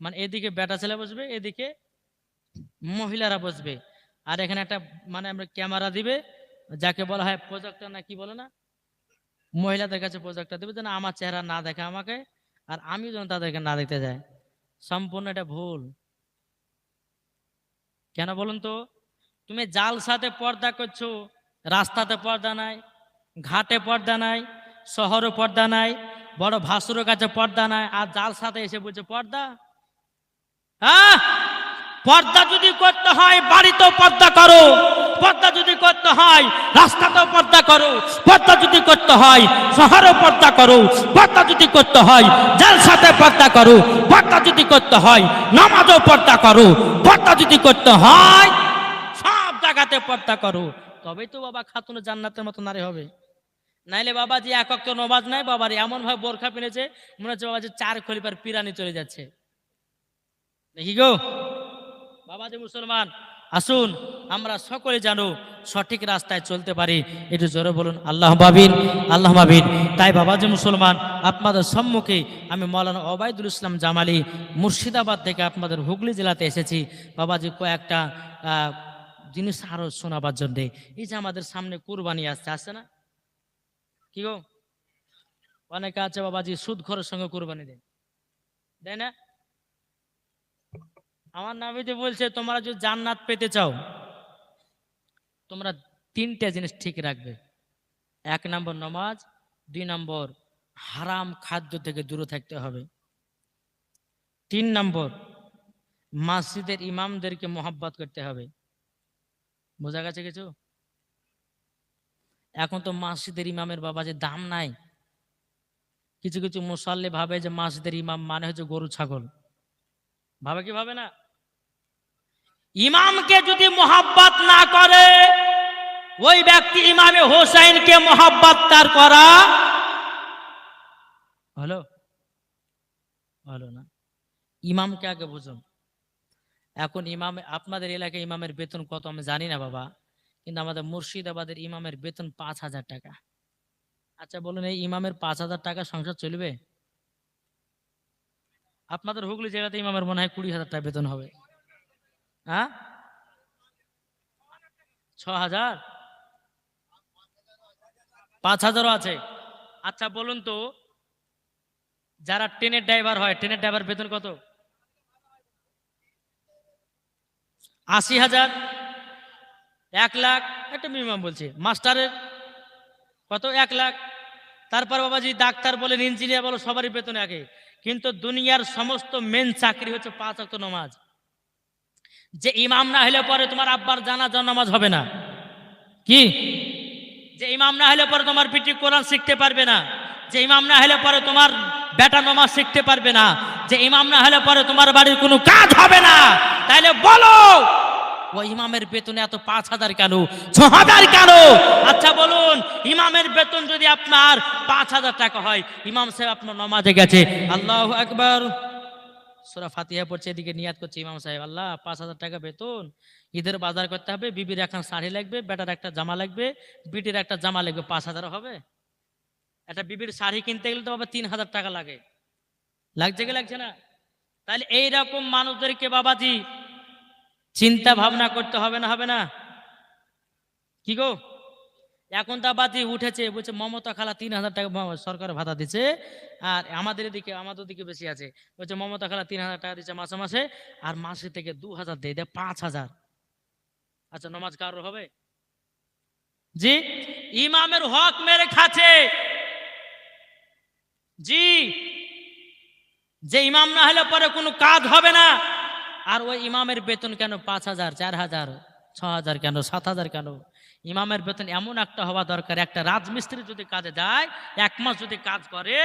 মানে এদিকে বেটা ছেলে বসবে, এদিকে মহিলারা বসবে। আর এখানে একটা মানে আমরা ক্যামেরা দিবে, যাকে বলা হয় প্রজেক্টর না কি বলে না, মহিলাদের কাছে প্রজেক্টর দেবে, যেন আমার চেহারা না দেখে আমাকে, আর আমি যেন তাদেরকে না দেখতে যাই। সম্পূর্ণ এটা ভুল। কেন বলুন তো? তুমি জাল সাথে পর্দা করছ, রাস্তাতে পর্দা নাই, ঘাটে পর্দা নাই, শহরে পর্দা নাই, বড় ভাসুরের কাছে পর্দা নাই, আর জাল সাথে এসে বলছে, পর্দা হ্যাঁ? পর্দা যদি করতে হয়, বাড়িতেও পর্দা করো। পর্দা যদি করতে হয়, রাস্তাতেও পর্দা করো। পর্দা যদি করতে হয়, শহরেও পর্দা করো। পর্দা যদি করতে হয়, জালসাতে পর্দা করো। পর্দা যদি করতে হয়, নামাজও পর্দা করো। পর্দা যদি করতে হয়, সব জায়গাতে পর্দা করো। তবেই তো বাবা খাতুন জান্নাতের মতো নারী হবে। নাইলে বাবা যে একক নমাজ নাই বাবার এমন ভাবে বোরখা পিনেছে, মনে হচ্ছে বাবা যে চার খলিপার পিরানি চলে যাচ্ছে। দেখি গো। বাবা যে মুসলমান, আসুন আমরা সকলে জানো সঠিক রাস্তায় চলতে পারি। একটু জোরে বলুন, আল্লাহ বাবিন আল্লাহ বাবিন তাই বাবা যে মুসলমান, আপনাদের সম্মুখে আমি মৌলানা ওবায়দুল ইসলাম জামালি মুর্শিদাবাদ থেকে আপনাদের হুগলি জেলাতে এসেছি। বাবাজি কয়েকটা জিনিস আরও শোনাবার জন্যে। এই যে আমাদের সামনে কুরবানি আসছে আসছে না? কি গো? অনেকে আছে বাবাজি, সুদ খরের সঙ্গে কুরবানি দেয়। দেয় না? আমার নাবিতে বলছে, তোমরা যদি জান্নাত পেতে চাও, তোমরা তিনটা জিনিস ঠিক রাখবে। এক নম্বর নমাজ, দুই নম্বর হারাম খাদ্য থেকে দূরে থাকতে হবে। তিন নম্বর মসজিদের ইমামদেরকে মোহাব্বত করতে হবে। বোঝা গেছে কিছু? এখন তো মসজিদের ইমামের বাবা যে দাম নাই। কিছু কিছু মুসাল্লি ভাবে যে মসজিদের ইমাম মানে হচ্ছে গরু, ছাগল। ভাবে কি ভাবে না? ইমামকে যদি মোহাব্বত না করে, ওই ব্যক্তি ইমামে হোসাইনকে মোহাব্বত তার করা হলো হলো না। ইমামকে আগে বুঝুন এখন ইমাম, আপনাদের এলাকায় ইমামের বেতন কত আমি জানি না বাবা, কিন্তু আমাদের মুর্শিদাবাদের ইমামের বেতন পাঁচ হাজার টাকা। আচ্ছা বলুন, এই ইমামের পাঁচ হাজার টাকা সংসার চলবে? আপনাদের হুগলি জেলাতে ইমামের মনে হয় কুড়ি হাজার টাকা বেতন হবে। হ্যাঁ? ছ হাজার পাঁচ হাজারও আছে। আচ্ছা বলুন তো, যারা ট্রেনের ড্রাইভার হয়, ট্রেনের ড্রাইভার বেতন কত? আশি হাজার এক লাখ, একটা মিনিমাম বলছে। মাস্টারের কত? এক লাখ। তারপর বাবাজি, ডাক্তার বলেন ইঞ্জিনিয়ার বলো, সবারই বেতন একে কিন্তু দুনিয়ার সমস্ত মেন চাকরি হচ্ছে পাঁচ অক্ট নামাজ। যে ইমাম না হলে পরে তোমার আব্বার জানাজা নামাজ হবে না। কি? যে ইমাম না হলে পরে তোমার পিটি কোরআন শিখতে পারবে না। যে ইমাম না হলে পরে তোমার বেটা নামাজ শিখতে পারবে না। যে ইমাম না হলে পরে তোমার বাড়ির কোনো কাজ হবে না। তাইলে বলো, ও ইমামের বেতনে এত পাঁচ হাজার কেন? ছ হাজার কেন? আচ্ছা বলুন, ইমামের বেতন যদি আপনার পাঁচ হাজার টাকা হয়, ইমাম সাহেব আপনার নমাজে গেছে। আল্লাহ একবার সোরা ফাতিহা পড়ছে, এদিকে নিয়াত করছে ইমাম সাহেব। আল্লাহ, পাঁচ হাজার টাকা বেতন, ঈদের বাজার করতে হবে, বিবির এখন শাড়ি লাগবে, বেটার একটা জামা লাগবে, বিটির একটা জামা লাগবে, পাঁচ হাজার হবে। একটা বিবির শাড়ি কিনতে গেলে তো বাবা তিন হাজার টাকা লাগে। লাগছে কি লাগছে না? তাহলে এইরকম মানুষদেরকে বাবাজি, চিন্তা ভাবনা করতে হবে না হবে না। কি গো? এখন তো বাতি উঠেছে, বলছে, মমতা খালা তিন হাজার টাকা সরকার ভাতা দিচ্ছে, আর আমাদের দিকে আমাদের দিকে বেশি আছে। বলছে, মমতা খালা তিন হাজার টাকা দিচ্ছে মাসে মাসে, আর মাসে থেকে দু হাজার দেয় দেয় পাঁচ হাজার। আচ্ছা নমাজ কারোর হবে? জি, ইমামের হক মেরে খাচ্ছে। জি, যে ইমাম না হলে পরে কোনো কাজ হবে না। আর ওই ইমামের বেতন কেন পাঁচ হাজার, চার হাজার, ছ হাজার কেন, সাত হাজার কেন? ইমামের বেতন এমন একটা হওয়া দরকার, একটা রাজমিস্ত্রি যদি কাজে যায়, এক মাস যদি কাজ করে,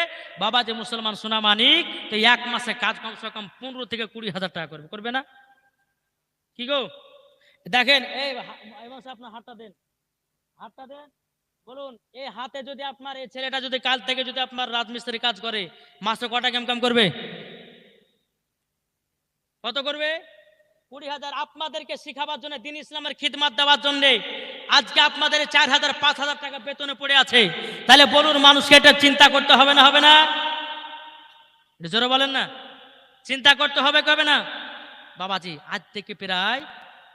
বাবা যে মুসলমান সোনা মানিক, তো এক মাসে কাজ কমসে কম পনেরো থেকে কুড়ি হাজার টাকা করবে করবে না? কি গো? দেখেন, এই আপনার হাতটা দেন হাতটা দেন, বলুন, এই হাতে যদি আপনার, এই ছেলেটা যদি কাল থেকে যদি আপনার রাজমিস্ত্রি কাজ করে, মাসে কটা কেম কাম করবে? কত করবে? কুড়ি হাজার। আপনাদেরকে শিখাবার জন্য, দিন ইসলামের খিদমাত দেওয়ার জন্য আজকে আপনাদের চার হাজার, পাঁচ হাজার টাকা বেতনে পড়ে আছে। তাহলে বলুন, মানুষকে এটা চিন্তা করতে হবে না হবে না? জোরে বলেন না। চিন্তা করতে হবে, কবে না? বাবাজি, আজ থেকে প্রায়,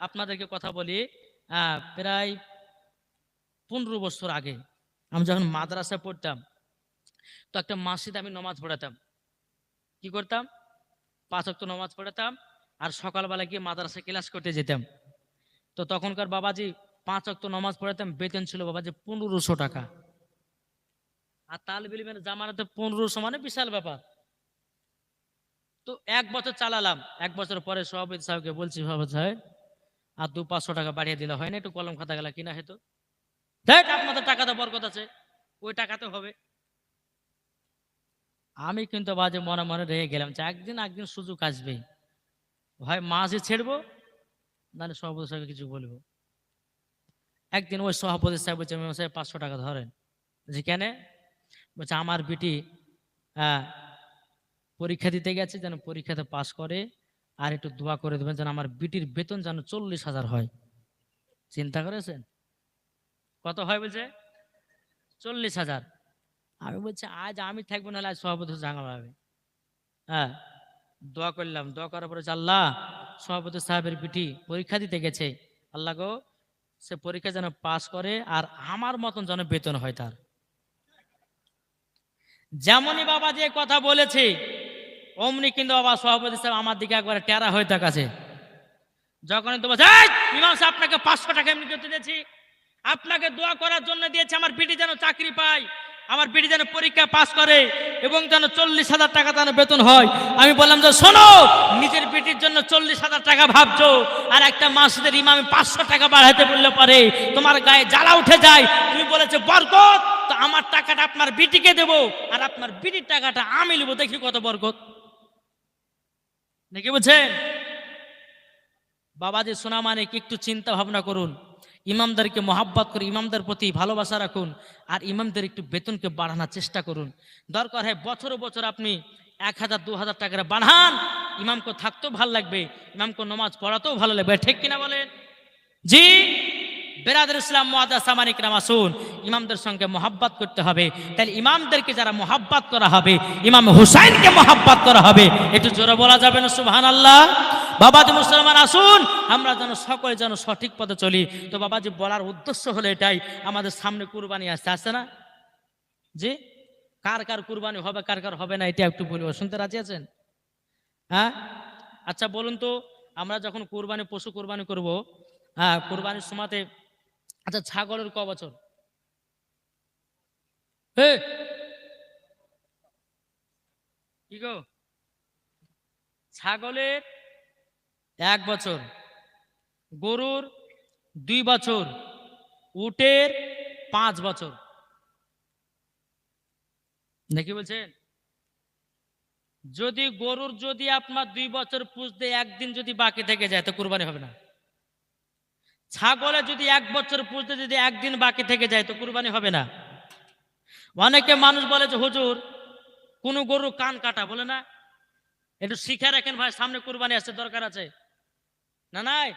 আপনাদেরকে কথা বলি প্রায় পনেরো বছর আগে, আমি যখন মাদ্রাসায় পড়তাম, তো একটা মাসিদে আমি নমাজ পড়াতাম। কি করতাম? পাঁচ অক্ট নমাজ পড়াতাম, আর সকালবেলা গিয়ে মাদ্রাসায় ক্লাস করতে যেতাম। তো তখনকার বাবাজি পাঁচ অক্ট নমাজ পড়াতাম বেতন ছিল বাবা যে পনেরোশো টাকা। আর তাল বিলিমের জামানাতে পনেরোশো মানে বিশাল ব্যাপার। তো এক বছর চালালাম, এক বছর পরে সভাপতি সাহেবকে বলছি, সভাপতি সাহেব, আর দু পাঁচশো টাকা বাড়িয়ে দিলে হয় না, একটু কলম খাতা গেলা কিনা হেতো দেখ আপনাদের টাকাতে বরকত আছে, ওই টাকাতে হবে। আমি কিন্তু বাজে মনে মনে রেগে গেলাম যে একদিন একদিন সুযোগ আসবে হয় মাঝে ছেড়বো, নাহলে সভাপতি সাহেবকে কিছু বলব। একদিন ওই সভাপতি সাহেব বলছে মেম সাহেব পাঁচশো টাকা ধরেন। যে কেন? বলছে, আমার বিটি পরীক্ষা দিতে গেছে, যেন পরীক্ষাতে পাশ করে, আর একটু দোয়া করে দেবেন, যেন আমার বিটির বেতন যেন চল্লিশ হাজার হয়। চিন্তা করেছেন? কত হয় বলছে? চল্লিশ হাজার। আমি বলছি, আজ আমি থাকব, নাহলে আজ সভাপতি জাঙাল হবে হ্যাঁ দোয়া করলাম। দোয়া করার পরে আল্লাহ, সভাপতি সাহেবের বিটি পরীক্ষা দিতে গেছে। আল্লাহ গো সে পরীক্ষা যেন পাস করে আর আমার মতন যেন বেতন হয় তার। যেমনই বাবা যে কথা বলেছে, অমনি কিন্তু বাবা সভাপতি সাহেব আমার দিকে একবারে টেরা হয়ে থাকাছে যখন আপনাকে পাঁচশো টাকা এমনি করতে দিয়েছি। আপনাকে দোয়া করার জন্য দিয়েছে, আমার বিটি যেন চাকরি পায়। আমার বিটি যেন পরীক্ষা পাস করে এবং যেন চল্লিশ হাজার টাকা যেন বেতন হয়। আমি বললাম যে, শোনো, নিজের বিটির জন্য চল্লিশ হাজার টাকা ভাবছ আর একটা মাসের ইমামে পাঁচশো টাকা বাড়াইতে বললে পারে তোমার গায়ে জ্বালা উঠে যায়। তুমি বলেছে, বরকত? তো আমার টাকাটা আপনার বিটিকে দেবো আর আপনার বিটির টাকাটা আমি নেব। দেখি কত বরকত। নাকি বুঝছেন? বাবাজি সোনা মানে কি একটু চিন্তা ভাবনা করুন। ইমামদারকে মহাব্বত করে ইমামদের প্রতি ভালোবাসা রাখুন আর ইমামদের একটু বেতনকে বাড়ানোর চেষ্টা করুন। দরকার হয় বছর বছর আপনি এক হাজার, দু হাজার টাকা বাড়ান ইমামকে থাকতেও ভালো লাগবে, ইমামকে নমাজ পড়াতেও ভালো লাগবে। ঠিক কিনা বলেন? জি? বেরাদের ইসলাম মোয়াদা সামানিক রামাসুন ইমামদের সঙ্গে মোহাব্বত করতে হবে। তাহলে ইমামদেরকে যারা মোহাব্বত করা হবে, ইমাম হুসাইনকে মোহাব্বত করা হবে। একটু জোরে বলা যাবে না সুবহান আল্লাহ বাবাজি মুসলমান, আসুন। আমরা যেন সকলে যেন সঠিক পথে চলি। তো বাবাজি, বলার উদ্দেশ্য হলো এটাই, আমাদের সামনে কুরবানি আসতে আসছে না? জি? কার কার কুরবানি হবে, কার কার হবে না, এটা একটু বলব শুনতে রাজি আছেন? হ্যাঁ? আচ্ছা বলুন তো, আমরা যখন কুরবানি, পশু কুরবানি করব হ্যাঁ কুরবানির সময়তে আচ্ছা ছাগলের ক বছর? কি গো? ছাগলের এক বছর। গরুর দুই বছর, উটের পাঁচ বছর। নাকি বলছেন যদি গরুর যদি আপনার দুই বছর পুষতে একদিন যদি বাকি থেকে যায়, তো কুরবানি হবে না। ছাগলে যদি এক বছর পুষতে যদি একদিন বাকি থেকে যায়, তো কুরবানি হবে না। অনেকে মানুষ বলে যে, হুজুর, কোন গরু কান কাটা। বলে না। একটু শিখে রাখেন ভাই, সামনে কুরবানি আসছে দরকার আছে। না নাই?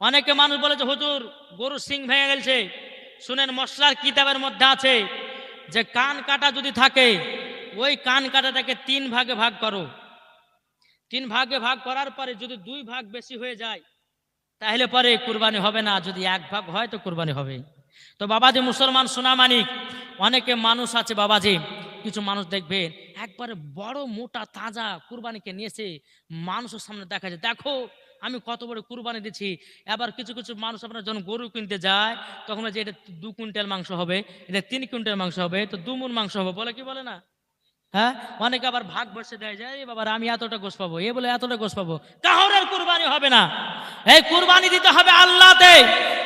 অনেকে মানুষ বলেছে, হুজুর গরু সিং ভেঙে গেছে শুনেন, মশলার কিতাবের মধ্যে আছে যে, কান কাটা যদি থাকে, ওই কান কাটাটাকে তিন ভাগে ভাগ করো। তিন ভাগে ভাগ করার পরে যদি দুই ভাগ বেশি হয়ে যায়, তাহলে পরে কুরবানি হবে না। যদি এক ভাগ হয়, তো কুরবানি হবে। তো বাবাজি মুসলমান সোনামানিক অনেকে মানুষ আছে বাবাজি কিছু মানুষ দেখবেন একবারে বড় মোটা তাজা কুরবানিকে নিয়েছে মানুষের সামনে দেখা যায় দেখো, আমি কত বড় কুরবানি দিচ্ছি এবার কিছু কিছু মানুষ আপনার যখন গরু কিনতে যায়, তখন যে, এটা দু কুইন্টাল মাংস হবে, এটা তিন কুইন্টাল মাংস হবে তো দু মন মাংস হবে। বলে কি বলে না? হ্যাঁ? অনেকে আবার ভাগ বসে দেয় যায় বাবার, আমি এতটা গোস পাবো। এ বলে, এতটা গোস পাবো। কাহরের কুরবানি হবে না। এই কুরবানি দিতে হবে আল্লাহতে।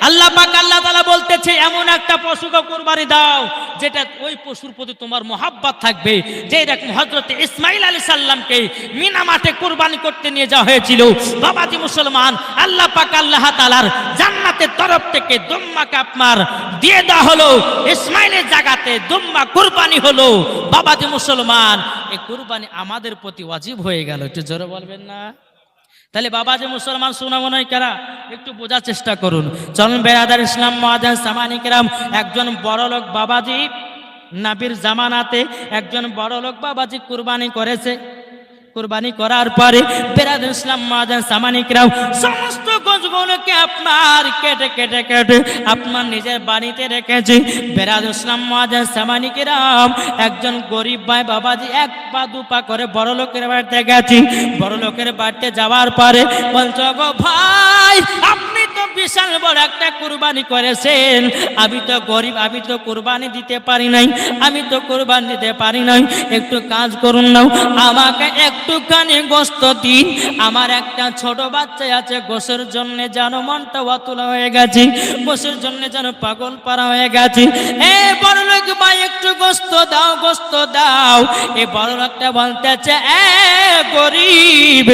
আল্লাহ পাক আল্লাহ তাআলা বলতেছে, এমন একটা পশুকে কুরবানি দাও, যেটা ওই পশুর প্রতি তোমার মোহাব্বত থাকবে। যে এরকম হজরত ইসমাইল আলী সাল্লামকে মিনা মাঠে কুরবানি করতে নিয়ে যাওয়া হয়েছিল। বাবাজি মুসলমান, আল্লাহ পাক আল্লাহ তাআলার জান্নাতের তরফ থেকে দুম্মাকে আপনার দিয়ে দেওয়া হলো। ইসমাইলের জায়গাতে দুম্মা কুরবানি হলো। বাবাজি মুসলমান, এই কুরবানি আমাদের প্রতি ওয়াজিব হয়ে গেল। একটু জোরে বলবেন না? তাহলে বাবা যে মুসলমান সুনামোনয় কেরা? একটু বোঝার চেষ্টা করুন। চলুন বেরাদার ইসলাম মহাজা সামানি কেরাম, একজন বড় লোক বাবাজি, নাবির জামানাতে একজন বড় লোক বাবাজি কুরবানি করেছে। কোরবানি করার পরে বেরাদ ইসলাম, মাদান, সামানিকরাও সমস্ত গোছগুলোকে আপনার কেটে কেটে কেটে আপনার নিজের বাড়িতে রেখেছে। বেরাদ ইসলাম, মাদান সামানিকরাম একজন গরিব ভাই বাবাজি এক পা, দু পা করে বড় লোকের বাড়িতে গেছি। বড় লোকের বাড়িতে যাওয়ার পরে বলছো গো ভাই বিশাল বড় একটা কুরবানি করেছেন। আমি তো গরিব, আমি তো কুরবানি দিতে পারি নাই, আমি তো কুরবানি দিতে পারি নাই। একটু কাজ করুন না আমাকে একটুখানি গোস্ত দিন। আমার একটা ছোট বাচ্চা আছে গোসের জন্য যেন মনটা অতুলা হয়ে গেছে গোসের জন্য যেন পাগল পারা হয়ে গেছে। এ বড় দাও, গোস্ত দাও। এ বড় লোকটা বলতেছে, এ গরিব,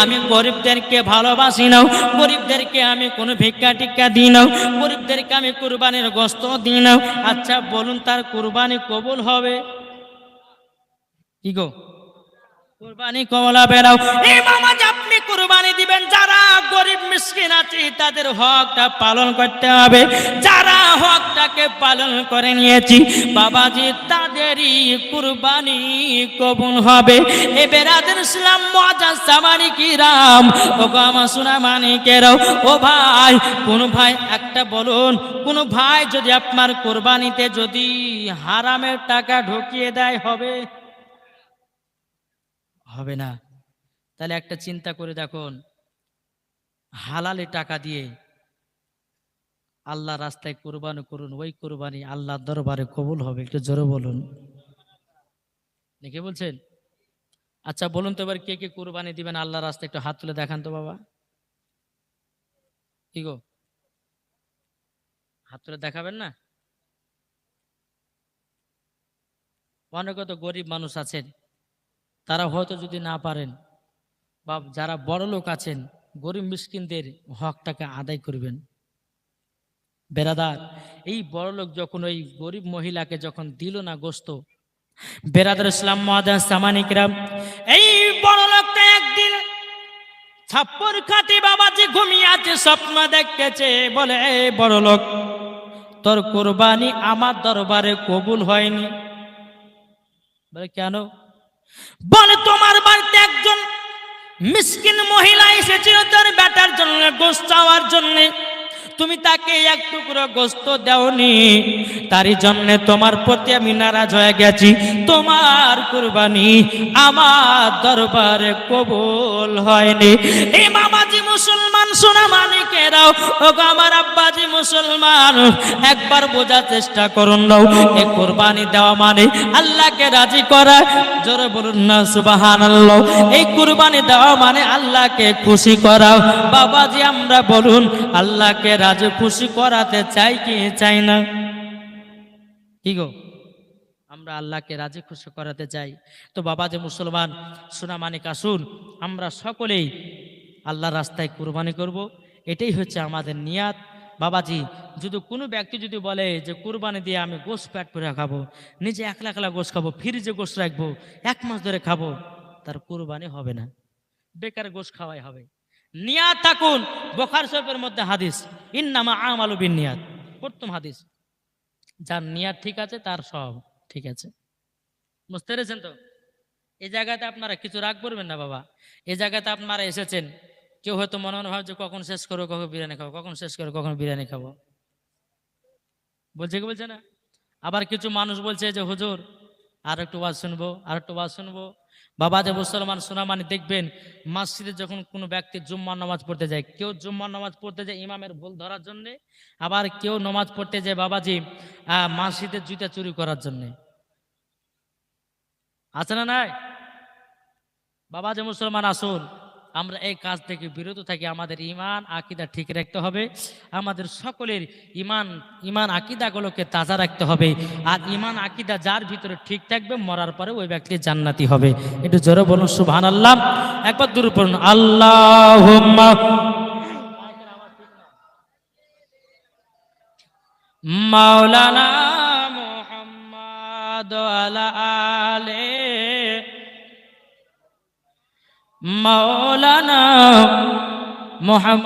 আমি গরিবদেরকে ভালোবাসি নাও গরিবদেরকে আমি কোনো ভিক্ষা টিক্ষা দিই নাও গরিবদেরকে আমি কুরবানির গোস্ত দিই নাও আচ্ছা বলুন তার কুরবানি কবুল হবে? কি গো? কুরবানি কমলা বেরাও এই মামা আপনি কুরবানি দিবেন, যারা গরিব, মিসকিন আছে, তাদের হকটা পালন করতে হবে। যারা হকটাকে পালন করে নিয়েছি। বাবাজি, তাদেরই কুরবানি কবুল হবে। এ বেরাদের ইসলাম মজা সামানি কি রাম? ও গো আমার সোনা মানিকেরাও। ও ভাই, কোন ভাই, একটা বলুন, কোন ভাই যদি আপনার কোরবানিতে যদি হারামের টাকা ঢুকিয়ে দেয়, হবে? হবে না। তাহলে একটা চিন্তা করে দেখুন, হালালে টাকা দিয়ে আল্লাহ রাস্তায় কোরবানি করুন, ওই কোরবানি আল্লাহ দরবারে কবুল হবে। একটু জোরে বলুন। দেখে বলছেন? আচ্ছা বলুন তো এবার কে কে কোরবানি দিবেন আল্লাহ রাস্তায়? একটু হাত তুলে দেখান তো বাবা। কি গো? হাত তুলে দেখাবেন না? অনেক তো গরিব মানুষ আছেন, তারা হয়তো যদি না পারেন, বা যারা বড় লোক আছেন, গরিব মিসকিনদের হকটাকে আদায় করবেন। বেরাদার এই বড় লোক যখন ওই গরিব মহিলাকে যখন দিল না গোস্ত বেরাদার ইসলাম মহাদান সামানিকরাম এই বড় লোকটা একদিন ছাপ্পর খাটি বাবাজি ঘুমিয়ে আছে, স্বপ্ন দেখতেছে বলে এই বড় লোক তোর কোরবানি আমার দরবারে কবুল হয়নি। বলে, কেন? বলে, তোমার বাড়িতে একজন মিসকিন মহিলা এসেছিল, তার বেটার জন্য গোস চাওয়ার জন্য। তুমি তাকে এক টুকরো গোস্ত দেওনি, তারই জন্য তোমার প্রতি আমি নারাজ হয়ে গেছি। তোমার কুরবানি আমার দরবারে কবুল হয়নি। এই মামাজি মুসলমান, সোনা মানিকেরাও ও আমার আব্বাজি মুসলমান, একবার বোঝার চেষ্টা করুন নাও এই কুরবানি দেওয়া মানে আল্লাহকে রাজি করা। জোরে বলুন না সুবাহান এই কুরবানি দেওয়া মানে আল্লাহকে খুশি করা। বাবাজি, আমরা বলুন, আল্লাহকে রাজি খুশি করাতে চাই কি চাই না? কি গো? আমরা আল্লাহকে রাজি খুশি করাতে চাই তো বাবা যে মুসলমান, সোনা মানিক আসুন, আমরা সকলেই আল্লাহর রাস্তায় কুরবানি করব। এটাই হচ্ছে আমাদের নিয়াত। বাবাজি, যদি কোনো ব্যক্তি যদি বলে যে কুরবানি দিয়ে আমি গোশ প্যাট করে খাব, নিজে একলা একলা গোশ খাব, ফ্রিজে গোশ রাখব, এক মাস ধরে খাব, তার কুরবানি হবে না। বেকার গোশ খাওয়াই হবে। নিয়াত থাকুন, বোখার শরীফের মধ্যে হাদিস, ইন্নামা আমালু বিন নিয়াত। প্রথম হাদিস, যার নিয়াত ঠিক আছে, তার সব। ঠিক আছে। বুঝতে পেরেছেন তো? এই জায়গাতে আপনারা কিছু রাগ করবেন না বাবা। এই জায়গাতে আপনারা এসেছেন, কেউ হয়তো মনে মনে ভাবছে, কখন শেষ করো কখন বিরিয়ানি খাব, কখন শেষ করো কখন বিরিয়ানি খাব? বলছে কি বলছে না? আবার কিছু মানুষ বলছে যে হুজুর আর একটু ওয়াজ শুনব আর একটু ওয়াজ শুনব বাবা যে মুসলমান সোনামানি দেখবেন, মসজিদে যখন কোনো ব্যক্তি জুম্মার নামাজ পড়তে যায়, কেউ জুম্মার নামাজ পড়তে যায় ইমামের ভুল ধরার জন্যে, আবার কেউ নামাজ পড়তে যায় বাবাজি মসজিদের জুতা চুরি করার জন্যে। আছে না নাই? বাবা যে মুসলমান আসুন আমরা এই কাজ থেকে বিরত থাকি, আমাদের ইমান আকিদা ঠিক রাখতে হবে। আমাদের সকলের ইমান ইমান আকিদাগুলোকে তাজা রাখতে হবে। আর ইমান আকিদা যার ভিতরে ঠিক থাকবে, মরার পরে ওই ব্যক্তি জান্নাতি হবে। একটু জোরে বলুন সুবহান আল্লাহ একবার দূর পড়ুন আল্লাহ মাওলানা মোহাম্মদ আলা আলে মাওলানা মোহাম্মদ